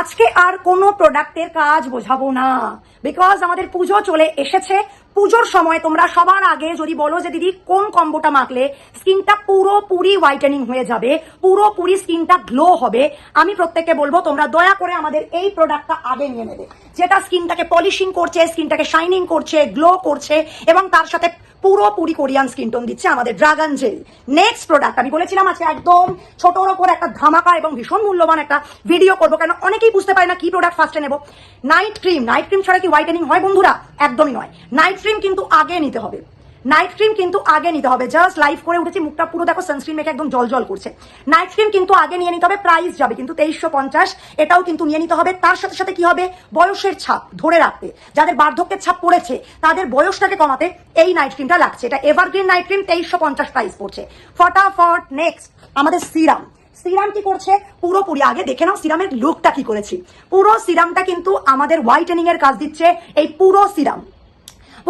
আজকে আর কোনো প্রোডাক্টের কাজ বোঝাবো না। বিকজ আমাদের পুজো চলে এসেছে। পুজোর সময় তোমরা সবার আগে যদি বলো যে দিদি, কোন কম্বোটা মাখলে স্কিনটা পুরোপুরি হোয়াইটেনিং হয়ে যাবে, পুরোপুরি স্কিনটা গ্লো হবে, আমি প্রত্যেককে বলব তোমরা দয়া করে আমাদের এই প্রোডাক্টটা আগে নিয়ে নেবে। যেটা স্কিনটাকে পলিশিং করছে স্কিনটাকে শাইনিং করছে গ্লো করছে, এবং তার সাথে পুরোপুরি কোরিয়ান স্কিন টোন দিচ্ছে আমাদের ড্রাগন জেল নেক্সট প্রোডাক্ট আমি বলেছিলাম আজকে একদম ছোটোর ওপর একটা ধামাকা এবং ভীষণ মূল্যবান একটা ভিডিও করব, কেন অনেকেই বুঝতে পারে না কি প্রোডাক্ট ফার্স্টে নেব। নাইট ক্রিম নাইট ক্রিম ছাড়া কি হোয়াইটেনিং হয় বন্ধুরা? একদমই নয়। নাইট ক্রিম কিন্তু আগে নিতে হবে। নাইট ক্রিম কিন্তু আগে নিতে হবে। জাস্ট লাইভ করে উঠেছি, মুখটা পুরো দেখো সানস্ক্রিন মেখে একদম জল জল করছে। নাইট ক্রিম কিন্তু আগে নিয়ে নিতে হবে প্রাইস যাবে কিন্তু তেইশশো পঞ্চাশ, এটাও কিন্তু নিয়ে নিতে হবে। তার সাথে সাথে কি হবে? বয়সের ছাপ ধরে রাখতে। যাদের বার্ধক্যের ছাপ পড়েছে, তাদের বয়সটাকে কমাতে এই নাইট ক্রিমটা লাগছে। এটা এভারগ্রিন নাইট ক্রিম তেইশশো পঞ্চাশ প্রাইস পড়ছে। ফটাফট নেক্সট আমাদের সিরাম সিরাম কি করছে? পুরোপুরি আগে দেখে নাও সিরামের লুকটা কি করেছি। পুরো সিরামটা কিন্তু আমাদের হোয়াইটেনিং এর কাজ দিচ্ছে। এই পুরো সিরাম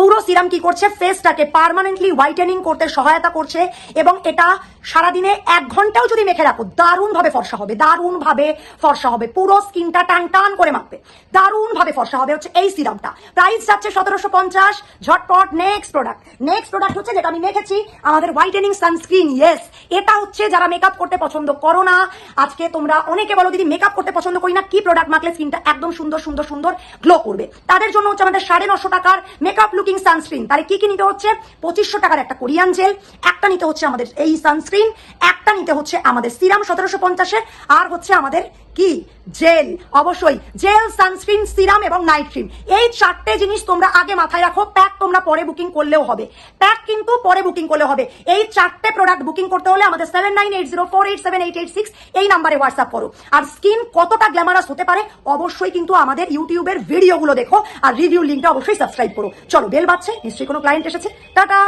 পুরো সিরাম কি করছে? ফেসটাকে পার্মানেন্টলি হোয়াইটেনিং করতে সহায়তা করছে এবং এটা সারাদিনে এক ঘন্টাও যদি মেখে রাখো দারুণ ভাবে ফর্সা হবে দারুণ ভাবে ফর্সা হবে। পুরো স্কিনটা টান টান করে মাখবে। দারুণ ভাবে ফর্সা হবে হচ্ছে এই সিরামটা। প্রাইস যাচ্ছে সতেরোশো পঞ্চাশ, ঝটপট নেক্সট প্রোডাক্ট নেক্সট প্রোডাক্ট হচ্ছে যেটা আমি মেখেছি, আমাদের হোয়াইটেনিং সানস্ক্রিন ইয়েস এটা হচ্ছে যারা মেকআপ করতে পছন্দ করো না, আজকে তোমরা অনেকে বলো, দিদি মেকআপ করতে পছন্দ করি না, কি প্রোডাক্ট মাখলে স্কিনটা একদম সুন্দর সুন্দর সুন্দর গ্লো করবে? তাদের জন্য হচ্ছে আমাদের সাড়ে নশো টাকার মেকআপ লুকিং সানস্ক্রিন তাহলে কি কি নিতে হচ্ছে? পঁচিশশো টাকার একটা কোরিয়ান জেল, একটা নিতে হচ্ছে আমাদের এই সানস্ক্রিন একটা নিতে হচ্ছে আমাদের সিরাম সতেরোশো পঞ্চাশের, আর হচ্ছে আমাদের কি? জেল। অবশ্যই। জেল, সানস্ক্রিন, সিরাম এবং নাইট ক্রিম। এই চারটে জিনিস তোমরা আগে মাথায় রাখো, প্যাক তোমরা পরে বুকিং করলেও হবে। প্যাক কিন্তু পরে বুকিং করলে হবে। এই চারটে প্রোডাক্ট বুকিং করতে হলে আমাদের seven nine eight zero four eight seven eight eight six এই নাম্বারে হোয়াটসঅ্যাপ করো। আর স্কিন কতটা গ্ল্যামারাস হতে পারে, অবশ্যই কিন্তু আমাদের ইউটিউবের ভিডিওগুলো দেখো। আর রিভিউ লিঙ্কটা অবশ্যই সাবস্ক্রাইব করো। চলো বেল বাজছে, নিশ্চয়ই কোনো ক্লায়েন্ট এসেছে। টাটা!